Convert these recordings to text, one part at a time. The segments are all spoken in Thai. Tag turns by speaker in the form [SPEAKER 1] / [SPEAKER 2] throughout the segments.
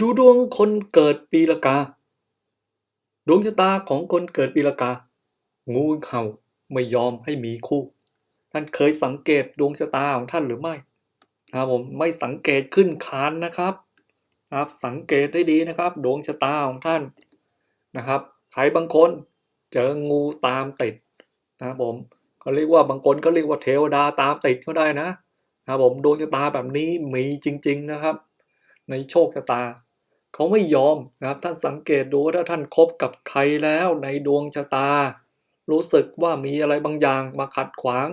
[SPEAKER 1] ดูดวงคนเกิดปีละกา ดวงชะตาของคนเกิดปีละกา งูเห่าไม่ยอมให้มีคู่ ท่านเคยสังเกตดวงชะตาของท่านหรือไม่นะครับผมไม่สังเกตขึ้นคานนะครับ ครับ สังเกตได้ดีนะครับ ดวงชะตาของท่านนะครับใครบางคนเจองูตามติดนะครับผมเขาเรียกว่าบางคนก็เรียกว่าเทวดาตามติดก็ได้นะนะครับผมดวงชะตาแบบนี้มีจริง ๆนะครับ ในโชคชะตา เขาไม่ยอมนะครับท่านสังเกตดูว่าถ้าท่านคบกับใครแล้วในดวงชะตา รู้สึกว่ามีอะไรบางอย่างมาขัดขวาง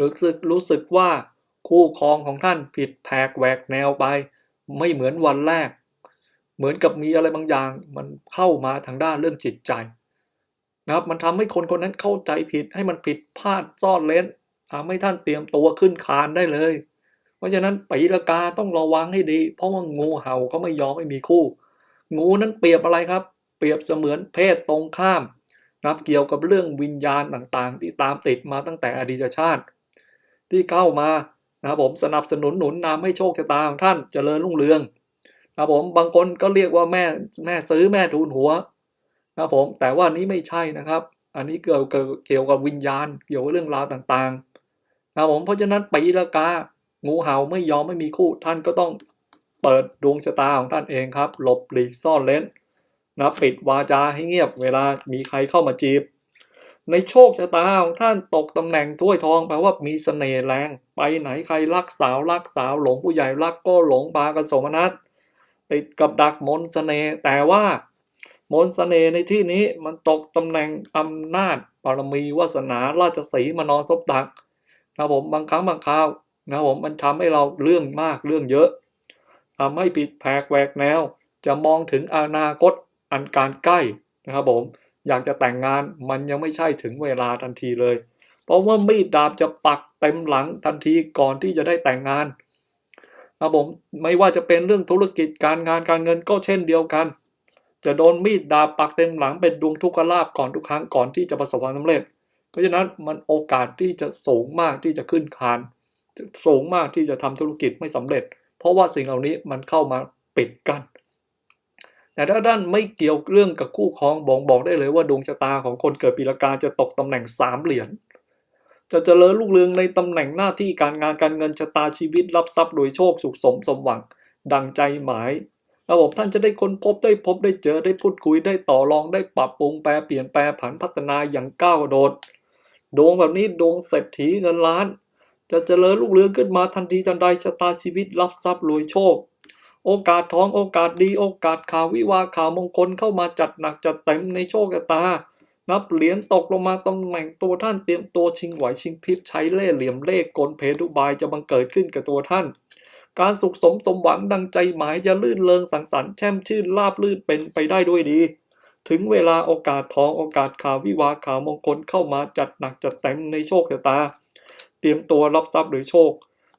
[SPEAKER 1] รู้สึกรู้สึกว่าคู่ครองของท่านผิดแผกแหวกแนวไป ไม่เหมือนวันแรก เหมือนกับมีอะไรบางอย่าง มันเข้ามาทางด้านเรื่องจิตใจนะครับมันทำให้คนคนนั้นเข้าใจผิดให้มันผิดพลาดซ่อนเล้นทำให้ท่านเตรียมตัวขึ้นคานได้เลย เพราะฉะนั้นปีละกาต้องระวังให้ดี เพราะว่างูเห่าเขาไม่ยอมไม่มีคู่ งูนั้นเปรียบอะไรครับ เปรียบเสมือนเพศตรงข้ามนะครับเกี่ยวกับเรื่องวิญญาณต่างๆ ที่ตามติดมาตั้งแต่อดีตชาติ ที่เข้ามานะครับผมสนับสนุนหนุนนำให้โชคชะตาของท่านเจริญรุ่งเรืองนะครับผมบางคนก็เรียกว่าแม่แม่ซื้อแม่ทูลหัวนะครับผมแต่ว่านี้ไม่ใช่นะครับ อันนี้เกี่ยวกับเกี่ยวกับวิญญาณ เกี่ยวกับเรื่องราวต่างๆนะครับผมเพราะฉะนั้นปีละกางูเห่าไม่ยอมไม่มีคู่ท่านก็ต้อง เปิดดวงชะตาของท่านเองครับหลบหลีกซ่อนเล้นนะปิดวาจาให้เงียบเวลามีใครเข้ามาจีบ ในโชคชะตาของท่านตกตำแหน่งถ้วยทองแปลว่ามีเสน่ห์แรง ไปไหนใครรักสาวรักสาวหลงผู้ใหญ่รักก็หลงพากันสมนัตติดกับดักมนต์เสน่ห์แต่ว่ามนต์เสน่ห์ในที่นี้มันตกตำแหน่งอำนาจบารมีวาสนาราชสีมานอนซบตักนะผมบางครั้งบางคราวนะผมมันทำให้เราเรื่องมากเรื่องเยอะ ทำให้ผิดแผกแหวกแนว จะมองถึงอนาคตอันการใกล้นะครับผมอยากจะแต่งงานมันยังไม่ใช่ถึงเวลาทันทีเลย เพราะว่ามีดดาบจะปักเต็มหลังทันทีก่อนที่จะได้แต่งงานครับผมไม่ว่าจะเป็นเรื่องธุรกิจการงานการเงินก็เช่นเดียวกัน จะโดนมีดดาบปักเต็มหลังเป็นดวงทุกขลาบก่อนทุกครั้งก่อนที่จะประสบความสำเร็จ เพราะฉะนั้นมันโอกาสที่จะสูงมากที่จะขึ้นคาน สูงมากที่จะทำธุรกิจไม่สำเร็จ เพราะว่าสิ่งเหล่านี้มันเข้ามาปิดกัน้นแต่ถ้าด้านไม่เกี่ยวเรื่องกับคู่ครองบอกบอกได้เลยว่าดวงชะตาของคนเกิดปีละกาจะตกตำแหน่งสามเหรียญจะเจริญรุ่งเรืองในตำแหน่งหน้าที่การงานการเงินชะตาชีวิตรับทรัพย์โดยโชคสุขสมสมหวัง ดังใจหมาย ระบบท่านจะได้ค้นพบได้พบได้เจอได้พูดคุยได้ต่อรองได้ปรับปรุงแปลเปลี่ยนแปลผันพัฒนาอย่างก้าวโดดดวงแบบนี้ดวงเศรษฐีเงินล้าน จะเจริญรุ่งเรืองขึ้นมาทันทีทันใดชะตาชีวิตรับทรัพย์รวยโชค โอกาสท้องโอกาสดีโอกาสข่าววิวาข่าวมงคลเข้ามาจัดหนักจัดเต็มในโชคชะตา นับเหรียญตกลงมาตำแหน่งตัวท่านเตรียมตัวชิงไหวชิงพริบใช้เล่ห์เหลี่ยมเลขกลเพทุบายจะบังเกิดขึ้นกับตัวท่าน การสุขสมสมหวังดังใจหมายจะลื่นเลงสังสรรค์แช่มชื่นลาบลื่นเป็นไปได้ด้วยดีถึงเวลาโอกาสทองโอกาสข่าววิวาข่าวมงคลเข้ามาจัดหนักจัดเต็มในโชคชะตา เตรียมตัวรับทรัพย์หรือโชค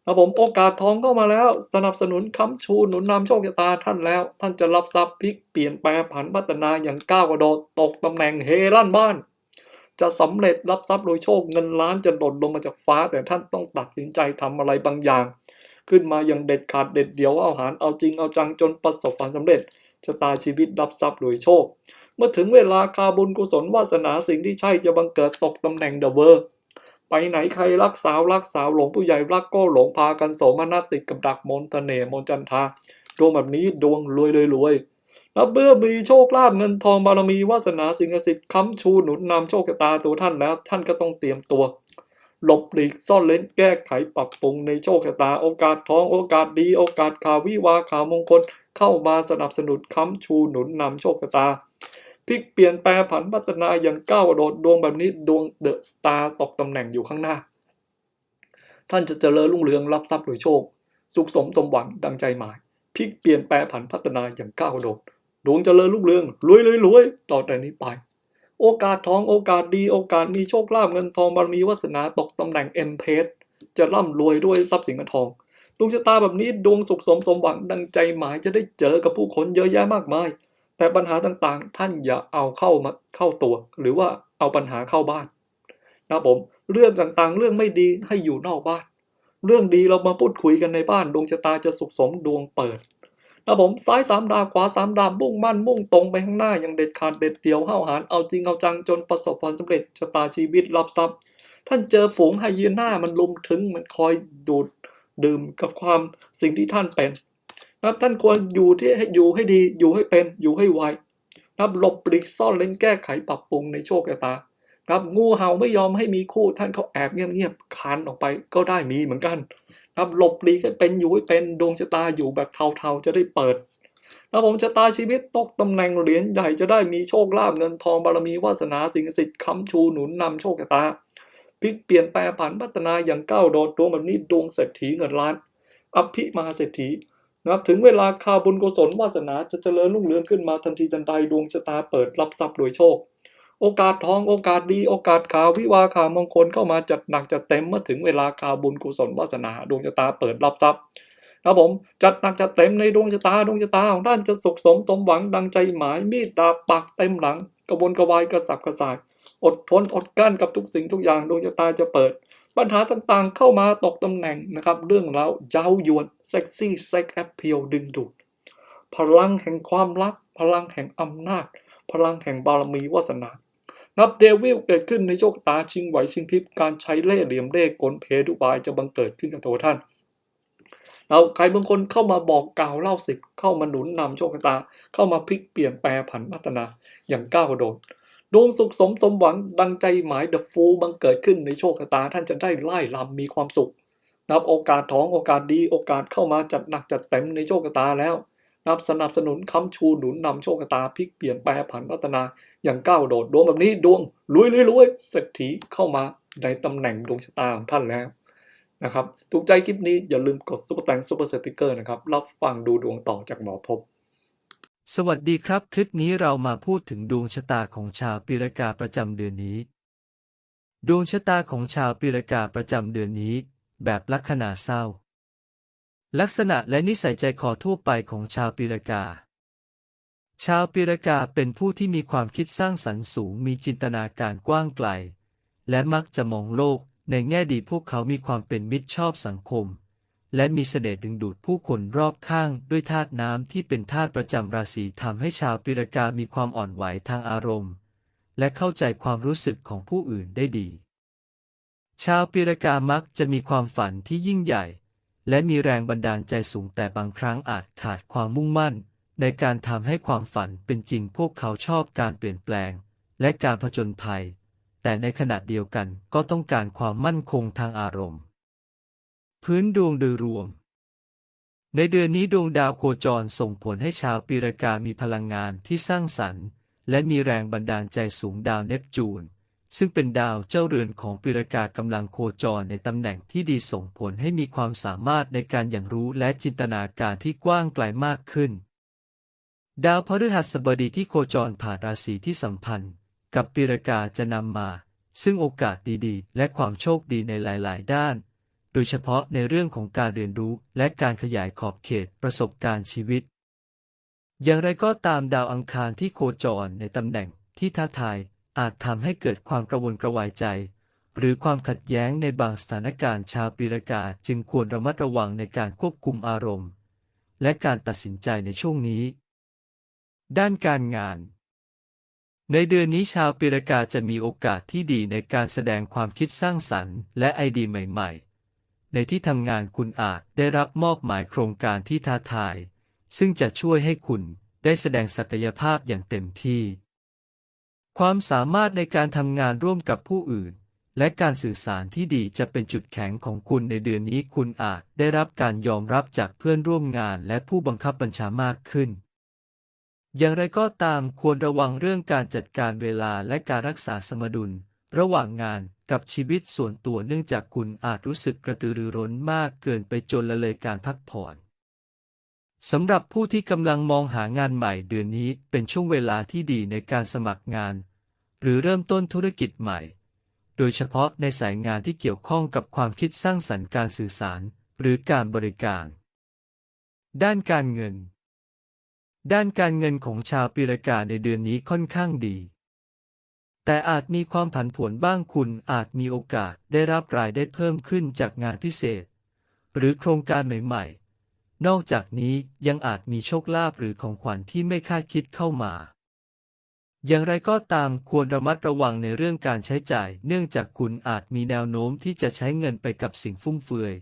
[SPEAKER 1] นะผมโอกาสทองเข้ามาแล้ว สนับสนุนค้ำชูหนุนนำโชคชะตาท่านแล้ว ท่านจะรับทรัพย์พลิกเปลี่ยนแปลงผันพัฒนาอย่างก้าวกระโดดตกตำแหน่งเฮลั่นบ้าน จะสำเร็จรับทรัพย์โดยโชคเงินล้านจะหล่นลงมาจากฟ้า แต่ท่านต้องตัดสินใจทำอะไรบางอย่าง ขึ้นมาอย่างเด็ดขาดเด็ดเดี่ยวเอาหารเอาจริงเอาจังจนประสบความสำเร็จชะตาชีวิตรับทรัพย์โดยโชค เมื่อถึงเวลาคาบุญกุศลวาสนาสิ่งที่ใช่จะบังเกิดตกตำแหน่งเดอะเวอร์ ไปไหนใครรักสาวรักสาวหลงผู้ใหญ่รักก็หลงพากันโสมนัสติดกับดักมนต์เน่มนจันทาดวงแบบนี้ดวงรวยเลยรวยแล้วเมื่อมีโชคลาภเงินทองบารมีวาสนาสิ่งศักดิ์สิทธิ์ค้ำชูหนุนนำโชคชะตาตัวท่านแล้ว ท่านก็ต้องเตรียมตัว หลบหลีกซ่อนเล้นแก้ไขปรับปรุงในโชคชะตาโอกาสทองโอกาสดีโอกาสข่าววิวาข่าวมงคลเข้ามาสนับสนุนค้ำชูหนุนนำโชคชะตา ลิกเปลี่ยนแปลผันพัฒนาอย่างก้าวกระโดดดวงแบบนี้ดวงเดอะสตาร์ตกตำแหน่งอยู่ข้างหน้า ท่านจะเจริญรุ่งเรืองรับทรัพย์โดยโชค สุขสมสมหวังดังใจหมายพลิกเปลี่ยนแปลผันพัฒนาอย่างก้าวกระโดดดวงเจริญรุ่งเรืองรวยรวยรวยต่อแต่นี้ไป โอกาสทองโอกาสดีโอกาสมีโชคลาภเงินทองบารมีวาสนาตกตำแหน่งเอ็มเพสจะร่ำรวยด้วยทรัพย์สินเงินทองดวงชะตาแบบนี้ดวงสุขสมสมหวังดังใจหมายจะได้เจอกับผู้คนเยอะแยะมากมาย แต่ปัญหาต่างๆ ท่านอย่าเอาเข้ามาเข้าตัว หรือว่าเอาปัญหาเข้าบ้านนะผมเรื่องต่างๆ เรื่องไม่ดีให้อยู่นอกบ้าน เรื่องดีเรามาพูดคุยกันในบ้านดวงชะตาจะสุขสมดวงเปิดนะผมซ้ายสามดาบขวาสามดาบมุ่งมั่นมุ่งตรงไปข้างหน้าอย่างเด็ดขาดเด็ดเดี่ยวห้าวหาญเอาจริงเอาจังจนประสบความสำเร็จชะตาชีวิตรับทรัพย์ ท่านเจอฝูงไฮยีน่ามันลุมถึงมันคอยดูดดื่มกับความสิ่งที่ท่านเป็น นะครับท่านควรอยู่ที่ให้อยู่ให้ดี อยู่ให้เป็นอยู่ให้ไวนะครับหลบปลีกซ่อนเล้นแก้ไขปรับปรุงในโชคชะตานะครับงูเห่าไม่ยอมให้มีคู่ท่านเขาแอบเงียบๆคานออกไปก็ได้มีเหมือนกันนะครับหลบปลีกให้เป็นอยู่ให้เป็นดวงชะตาอยู่แบบเทาๆจะได้เปิดแล้วผมชะตาชีวิตตกตำแหน่งเหรียญใหญ่จะได้มีโชคลาภเงินทองบารมีวาสนาสิ่งศักดิ์สิทธิ์ค้ำชูหนุนนำโชคชะตาพลิกเปลี่ยนแปลผันพัฒนาอย่างก้าวโดดดวงแบบนี้ดวงเศรษฐีเงินล้านอภิมหาเศรษฐี นะครับถึงเวลาคาบุญกุศลวาสนาจะเจริญรุ่งเรืองขึ้นมาทันทีทันใดดวงชะตาเปิดรับทรัพย์โดยโชค โอกาสทองโอกาสดีโอกาสข่าววิวาข่าวมงคลเข้ามาจัดหนักจัดเต็มเมื่อถึงเวลาคาบุญกุศลวาสนาดวงชะตาเปิดรับทรัพย์นะครับผมจัดหนักจัดเต็มในดวงชะตาดวงชะตาของท่านจะสุขสมสมหวังดังใจหมายมีดดาบปักเต็มหลัง กระวนกระวายกระสับกระส่ายอดทนอดกลั้นกับทุกสิ่งทุกอย่างดวงชะตาจะเปิด ปัญหาต่างๆเข้ามาตกตำแหน่งนะครับ เรื่องแล้วเย้ายวนเซ็กซี่เซ็กแอปเพียวดึงดูด พลังแห่งความรัก พลังแห่งอำนาจ พลังแห่งบารมีวาสนานับเดวิลเกิดขึ้นในโชคตาชิงไหวชิงพริบการใช้เล่ห์เหลี่ยมเล่ห์กลเพทุบายจะบังเกิดขึ้นกับตัวท่านเราใครบางคนเข้ามาบอกกล่าวเล่าสิบเข้ามาหนุนนำโชคชะตา เข้ามาพลิกเปลี่ยนแปลผันพัฒนาอย่างก้าวโดด ดวงสุขสมสมหวังดังใจหมายเดอะฟูบังเกิดขึ้นในโชคชะตาท่านจะได้ไล่ลำมีความสุขนับโอกาสท้องโอกาสดีโอกาสเข้ามาจัดหนักจัดเต็มในโชคชะตาแล้ว นับสนับสนุนค้ำชูหนุนนำโชคชะตาพลิกเปลี่ยนแปลผันพัฒนาอย่างก้าวโดดดวงแบบนี้ดวงรวยรวยรวยเศรษฐีเข้ามาในตำแหน่งดวงชะตาของท่านแล้วนะครับถูกใจคลิปนี้อย่าลืมกดซุปเปอร์แตงซุปเปอร์สติกเกอร์นะครับรับฟังดูดวงต่อจากหมอพบ
[SPEAKER 2] สวัสดีครับ คลิปนี้เรามาพูดถึงดวงชะตาของชาวปีรากาประจำเดือนนี้ ดวงชะตาของชาวปีรากาประจำเดือนนี้ แบบลัคนาเศร้า ลักษณะและนิสัยใจคอทั่วไปของชาวปีรากา ชาวปีรากาเป็นผู้ที่มีความคิดสร้างสรรค์สูงมีจินตนาการกว้างไกล และมักจะมองโลกในแง่ดีพวกเขามีความเป็นมิตรชอบสังคม และมีเสน่ห์ดึงดูดผู้คนรอบข้าง ด้วยธาตุน้ำที่เป็นธาตุประจำราศีทำให้ชาวปีรกามีความอ่อนไหวทางอารมณ์ และเข้าใจความรู้สึกของผู้อื่นได้ดี ชาวปีรกามักจะมีความฝันที่ยิ่งใหญ่ และมีแรงบันดาลใจสูงแต่บางครั้งอาจขาดความมุ่งมั่น ในการทำให้ความฝันเป็นจริงพวกเขาชอบการเปลี่ยนแปลง และการผจญภัย แต่ในขณะเดียวกันก็ต้องการความมั่นคงทางอารมณ์ พื้นดวงโดยรวม ในเดือนนี้ดวงดาวโคจรส่งผลให้ชาวปีรากามีพลังงานที่สร้างสรรค์ และมีแรงบันดาลใจสูงดาวเนปจูน ซึ่งเป็นดาวเจ้าเรือนของปีรากากำลังโคจรในตำแหน่งที่ดีส่งผลให้มีความสามารถในการอย่างรู้และจินตนาการที่กว้างไกลมากขึ้น ดาวพฤหัสบดีที่โคจรผ่านราศีที่สัมพันธ์ กับปีรากาจะนำมา ซึ่งโอกาสดีๆ และความโชคดีในหลาย ๆ ด้าน โดยเฉพาะในเรื่องของการเรียนรู้และการขยายขอบเขตประสบการณ์ชีวิต อย่างไรก็ตามดาวอังคารที่โคจรในตำแหน่งที่ท้าทายอาจทำให้เกิดความกระวนกระวายใจ หรือความขัดแย้งในบางสถานการณ์ชาวปีรากาจึงควรระมัดระวังในการควบคุมอารมณ์ และการตัดสินใจในช่วงนี้ ด้านการงาน ในเดือนนี้ชาวปีรากาจะมีโอกาสที่ดีในการแสดงความคิดสร้างสรรค์และไอเดียใหม่ ๆ ในที่ทำงานคุณอาจได้รับมอบหมายโครงการที่ท้าทาย ซึ่งจะช่วยให้คุณได้แสดงศักยภาพอย่างเต็มที่ ความสามารถในการทำงานร่วมกับผู้อื่น และการสื่อสารที่ดีจะเป็นจุดแข็งของคุณในเดือนนี้คุณอาจได้รับการยอมรับจากเพื่อนร่วมงานและผู้บังคับบัญชามากขึ้น อย่างไรก็ตามควรระวังเรื่องการจัดการเวลาและการรักษาสมดุล ระหว่างงาน กับชีวิตส่วนตัวเนื่องจากคุณอาจรู้สึกกระตือรือร้นมากเกินไปจนละเลยการพักผ่อนสำหรับผู้ที่กำลังมองหางานใหม่เดือนนี้เป็นช่วงเวลาที่ดีในการสมัครงาน หรือเริ่มต้นธุรกิจใหม่ โดยเฉพาะในสายงานที่เกี่ยวข้องกับความคิดสร้างสรรค์การสื่อสาร หรือการบริการ ด้านการเงิน ด้านการเงินของชาวปีรกาในเดือนนี้ค่อนข้างดี แต่อาจมีความผันผวนบ้างคุณอาจมีโอกาสได้รับรายได้เพิ่มขึ้นจากงานพิเศษ หรือโครงการใหม่ๆ นอกจากนี้ยังอาจมีโชคลาภหรือของขวัญที่ไม่คาดคิดเข้ามา อย่างไรก็ตามควรระมัดระวังในเรื่องการใช้จ่าย เนื่องจากคุณอาจมีแนวโน้มที่จะใช้เงินไปกับสิ่งฟุ่มเฟือย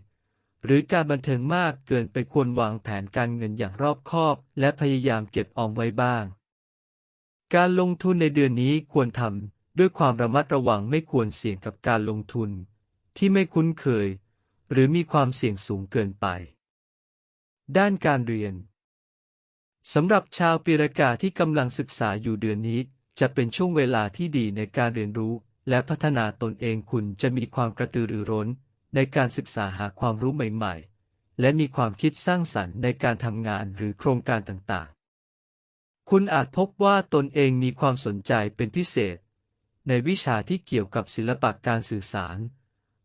[SPEAKER 2] หรือการบันเทิงมากเกินไปควรวางแผนการเงินอย่างรอบคอบ และพยายามเก็บออมไว้บ้าง การลงทุนในเดือนนี้ควรทำด้วยความระมัดระวังไม่ควรเสี่ยงกับการลงทุน ที่ไม่คุ้นเคย หรือมีความเสี่ยงสูงเกินไป ด้านการเรียนสำหรับชาวปีรากาที่กำลังศึกษาอยู่เดือนนี้ จะเป็นช่วงเวลาที่ดีในการเรียนรู้ และพัฒนาตนเองคุณจะมีความกระตือรือร้น ในการศึกษาหาความรู้ใหม่ ๆ และมีความคิดสร้างสรรค์ในการทำงานหรือโครงการต่างๆ คุณอาจพบว่าตนเองมีความสนใจเป็นพิเศษ ในวิชาที่เกี่ยวกับศิลปะการสื่อสาร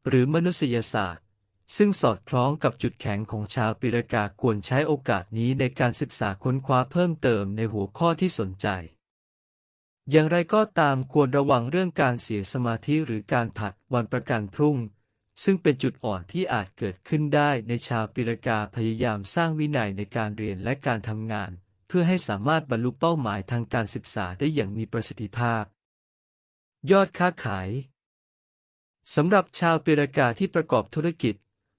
[SPEAKER 2] หรือมนุษยศาสตร์ ซึ่งสอดคล้องกับจุดแข็งของชาวปิรกาควรใช้โอกาสนี้ในการศึกษาค้นคว้าเพิ่มเติมในหัวข้อที่สนใจ อย่างไรก็ตามควรระวังเรื่องการเสียสมาธิหรือการผัดวันประกันพรุ่ง ซึ่งเป็นจุดอ่อนที่อาจเกิดขึ้นได้ในชาวปิรกาพยายามสร้างวินัยในการเรียนและการทำงาน เพื่อให้สามารถบรรลุเป้าหมายทางการศึกษาได้อย่างมีประสิทธิภาพ ยอดค้าขายสำหรับชาวเปรากาที่ประกอบธุรกิจ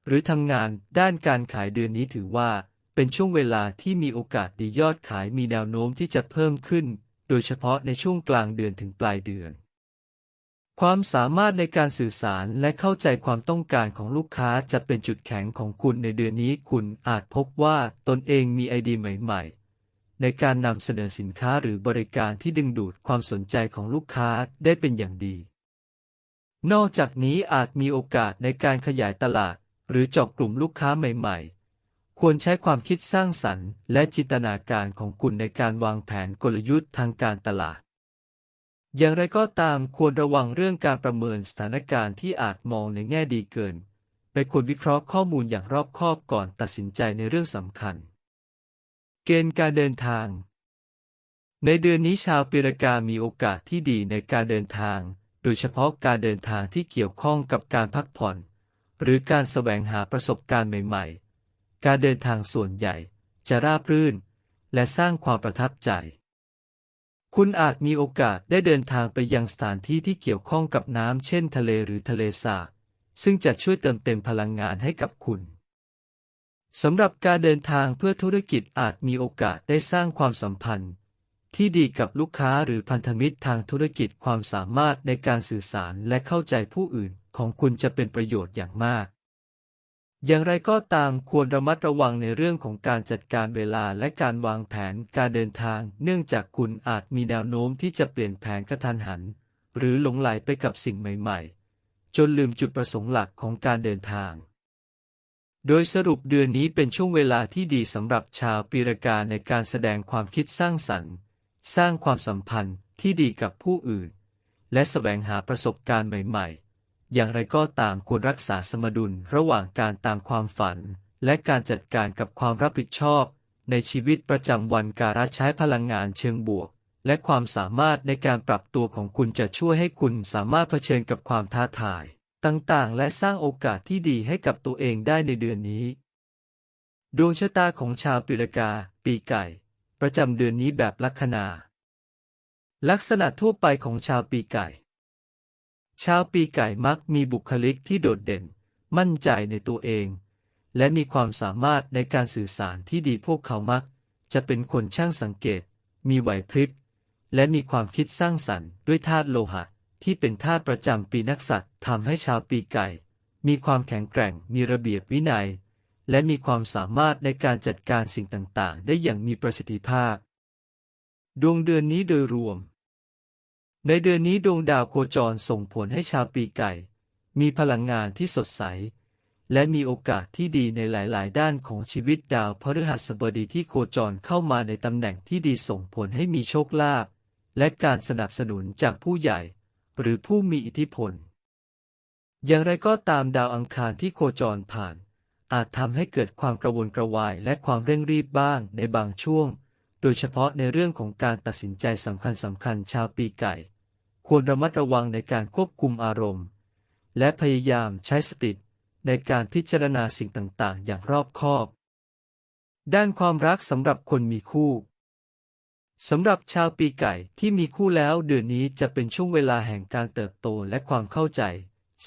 [SPEAKER 2] หรือทำงานด้านการขายเดือนนี้ถือว่า เป็นช่วงเวลาที่มีโอกาสดียอดขายมีแนวโน้มที่จะเพิ่มขึ้น โดยเฉพาะในช่วงกลางเดือนถึงปลายเดือน ความสามารถในการสื่อสารและเข้าใจความต้องการของลูกค้าจะเป็นจุดแข็งของคุณในเดือนนี้ คุณอาจพบว่าตนเองมีไอเดียใหม่ ๆ ในการนำเสนอสินค้าหรือบริการที่ดึงดูดความสนใจของลูกค้าได้เป็นอย่างดี นอกจากนี้อาจมีโอกาสในการขยายตลาด หรือเจาะกลุ่มลูกค้าใหม่ๆ ควรใช้ความคิดสร้างสรรค์และจินตนาการของคุณในการวางแผนกลยุทธ์ทางการตลาด อย่างไรก็ตามควรระวังเรื่องการประเมินสถานการณ์ที่อาจมองในแง่ดีเกินไปควรวิเคราะห์ข้อมูลอย่างรอบคอบก่อนตัดสินใจในเรื่องสำคัญ เกณฑ์การเดินทาง ในเดือนนี้ชาวปีรกามีโอกาสที่ดีในการเดินทาง โดยเฉพาะการเดินทางที่เกี่ยวข้องกับการพักผ่อน หรือการแสวงหาประสบการณ์ใหม่ ๆ การเดินทางส่วนใหญ่จะราบรื่น และสร้างความประทับใจ คุณอาจมีโอกาสได้เดินทางไปยังสถานที่ที่เกี่ยวข้องกับน้ำเช่นทะเลหรือทะเลสาบซึ่งจะช่วยเติมเต็มพลังงานให้กับคุณ สำหรับการเดินทางเพื่อธุรกิจอาจมีโอกาสได้สร้างความสัมพันธ์ ที่ดีกับลูกค้าหรือพันธมิตรทางธุรกิจความสามารถในการสื่อสารและเข้าใจผู้อื่นของคุณจะเป็นประโยชน์อย่างมาก อย่างไรก็ตามควรระมัดระวังในเรื่องของการจัดการเวลาและการวางแผนการเดินทาง เนื่องจากคุณอาจมีแนวโน้มที่จะเปลี่ยนแผนกระทันหัน หรือหลงไหลไปกับสิ่งใหม่ ๆ จนลืมจุดประสงค์หลักของการเดินทาง โดยสรุปเดือนนี้เป็นช่วงเวลาที่ดีสำหรับชาวปีรกาในการแสดงความคิดสร้างสรรค์ สร้างความสัมพันธ์ที่ดีกับผู้อื่น และแสวงหาประสบการณ์ใหม่ๆ อย่างไรก็ตามควรรักษาสมดุลระหว่างการตามความฝัน และการจัดการกับความรับผิดชอบ ในชีวิตประจำวันการใช้พลังงานเชิงบวก และความสามารถในการปรับตัวของคุณจะช่วยให้คุณสามารถเผชิญกับความท้าทาย ต่างๆ และสร้างโอกาสที่ดีให้กับตัวเองได้ในเดือนนี้ ดวงชะตาของชาวปีรกา ปีไก่ ประจำเดือนนี้แบบลัคนา ลักษณะทั่วไปของชาวปีไก่ ชาวปีไก่มักมีบุคลิกที่โดดเด่น มั่นใจในตัวเอง และมีความสามารถในการสื่อสารที่ดีพวกเขามัก จะเป็นคนช่างสังเกต มีไหวพริบ และมีความคิดสร้างสรรค์ด้วยธาตุโลหะ ที่เป็นธาตุประจำปีนักษัตริย์ทำให้ชาวปีไก่ มีความแข็งแกร่งมีระเบียบวินัย และมีความสามารถในการจัดการสิ่งต่างๆ ได้อย่างมีประสิทธิภาพ ดวงเดือนนี้โดยรวม ในเดือนนี้ดวงดาวโคจรส่งผลให้ชาวปีไก่ มีพลังงานที่สดใส และมีโอกาสที่ดีในหลายๆ ด้านของชีวิตดาวพฤหัสบดีที่โคจรเข้ามาในตำแหน่งที่ดีส่งผลให้มีโชคลาภและการสนับสนุนจากผู้ใหญ่ หรือผู้มีอิทธิพล อย่างไรก็ตามดาวอังคารที่โคจรผ่าน อาจทำให้เกิดความกระวนกระวายและความเร่งรีบบ้างในบางช่วง โดยเฉพาะในเรื่องของการตัดสินใจสำคัญสำคัญชาวปีไก่ ควรระมัดระวังในการควบคุมอารมณ์ และพยายามใช้สติในการพิจารณาสิ่งต่าง ๆ อย่างรอบคอบ ด้านความรักสำหรับคนมีคู่ สำหรับชาวปีไก่ที่มีคู่แล้วเดือนนี้จะเป็นช่วงเวลาแห่งการเติบโตและความเข้าใจ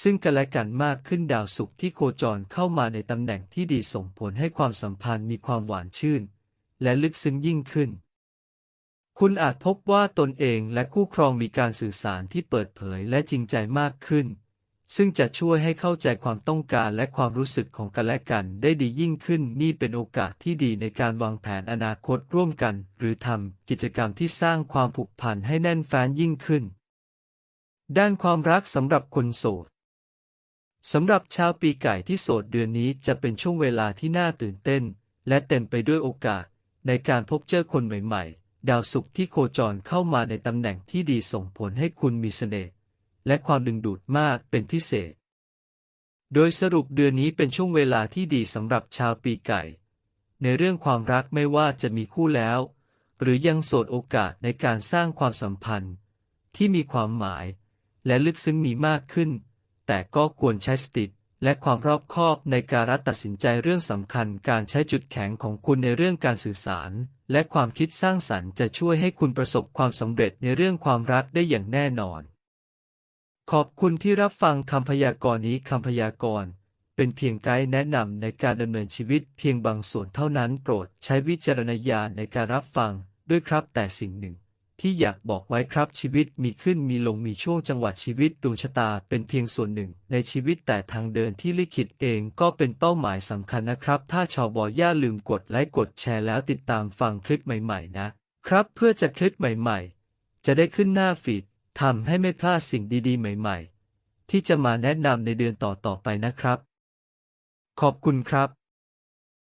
[SPEAKER 2] ซึ่งกันและกันมากขึ้นดาวศุกร์ที่โคจรเข้ามาในตำแหน่งที่ดีส่งผลให้ความสัมพันธ์มีความหวานชื่น และลึกซึ้งยิ่งขึ้น คุณอาจพบว่าตนเองและคู่ครองมีการสื่อสารที่เปิดเผยและจริงใจมากขึ้น ซึ่งจะช่วยให้เข้าใจความต้องการและความรู้สึกของกันและกันได้ดียิ่งขึ้น นี่เป็นโอกาสที่ดีในการวางแผนอนาคตร่วมกัน หรือทำกิจกรรมที่สร้างความผูกพันให้แน่นแฟ้นยิ่งขึ้น ด้านความรักสำหรับคนโสดสำหรับชาวปีไก่ที่โสดเดือนนี้จะเป็นช่วงเวลาที่น่าตื่นเต้น และเต็มไปด้วยโอกาส ในการพบเจอคนใหม่ ๆ ดาวศุกร์ที่โคจรเข้ามาในตำแหน่งที่ดีส่งผลให้คุณมีเสน่ห์ และความดึงดูดมากเป็นพิเศษ โดยสรุปเดือนนี้เป็นช่วงเวลาที่ดีสำหรับชาวปีไก่ ในเรื่องความรักไม่ว่าจะมีคู่แล้ว หรือยังโสดโอกาสในการสร้างความสัมพันธ์ ที่มีความหมายและลึกซึ้งมีมากขึ้น แต่ก็ควรใช้สติและความรอบคอบในการรัตัดสินใจเรื่องสำคัญ การใช้จุดแข็งของคุณในเรื่องการสื่อสาร และความคิดสร้างสรรค์จะช่วยให้คุณประสบความสำเร็จในเรื่องความรักได้อย่างแน่นอน ขอบคุณที่รับฟังคำพยากรณ์นี้คำพยากรณ์เป็นเพียงไกด์แนะนำในการดำเนินชีวิตเพียงบางส่วนเท่านั้นโปรดใช้วิจารณญาณในการรับฟังด้วยครับแต่สิ่งหนึ่ง ที่อยากบอกไว้ครับชีวิตมีขึ้นมีลงมีช่วงจังหวะชีวิตดวงชะตาเป็นเพียงส่วนหนึ่ง ในชีวิตแต่ทางเดินที่ลิขิตเองก็เป็นเป้าหมายสำคัญนะครับ ถ้าชาวบอย่าลืมกดไลค์กดแชร์แล้วติดตามฟังคลิปใหม่ ๆ นะครับ เพื่อจะคลิปใหม่ ๆ จะได้ขึ้นหน้าฟีด ทำให้ไม่พลาดสิ่งดีๆ ใหม่ ๆ ที่จะมาแนะนำในเดือนต่อๆไปนะครับ ขอบคุณครับ